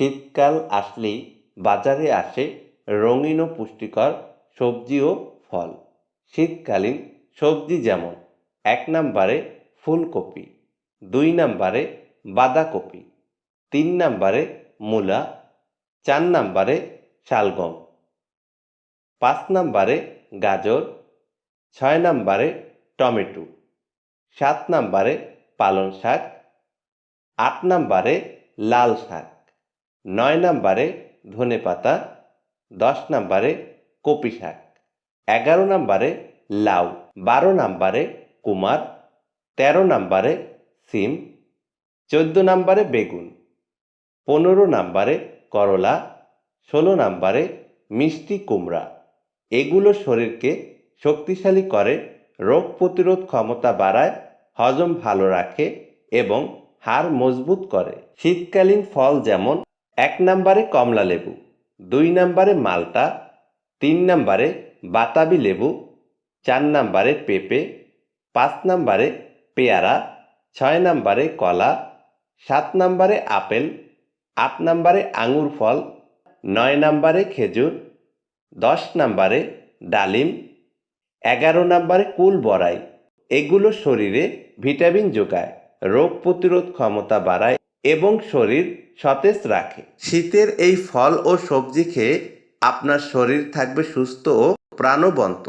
শীতকাল আসলেই বাজারে আসে রঙিন ও পুষ্টিকর সবজি ও ফল। শীতকালীন সবজি যেমন এক নম্বরে ফুলকপি, দুই নম্বরে বাঁধাকপি, তিন নম্বরে মূলা, চার নম্বরে শালগম, পাঁচ নম্বরে গাজর, ছয় নম্বরে টমেটো, সাত নম্বরে পালং শাক, আট নম্বরে লাল শাক। নয় নম্বরে ধনে পাতা, দশ নম্বরে কপি শাক, এগারো নম্বরে লাউ, বারো নম্বরে কুমার, তেরো নম্বরে সিম, চোদ্দ নম্বরে বেগুন, পনেরো নম্বরে করলা, ষোলো নম্বরে মিষ্টি কুমড়া। এগুলো শরীরকে শক্তিশালী করে, রোগ প্রতিরোধ ক্ষমতা বাড়ায়, হজম ভালো রাখে এবং হাড় মজবুত করে। শীতকালীন ফল যেমন এক নম্বরে কমলা লেবু, দুই নম্বরে মালটা তিন নম্বরে বাতাবি লেবু, চার নম্বরে পেঁপে, পাঁচ নম্বরে পেয়ারা, ছয় নম্বরে কলা, সাত নম্বরে আপেল, আট নম্বরে আঙুর ফল, নয় নম্বরে খেজুর, দশ নম্বরে ডালিম, এগারো নম্বরে কুল বড়াই। এগুলো শরীরে ভিটামিন যোগায়, রোগ প্রতিরোধ ক্ষমতা বাড়ায়। এবং শরীর সতেজ রাখে। শীতের এই ফল ও সবজি খেয়ে আপনার শরীর থাকবে সুস্থ ও প্রাণবন্ত।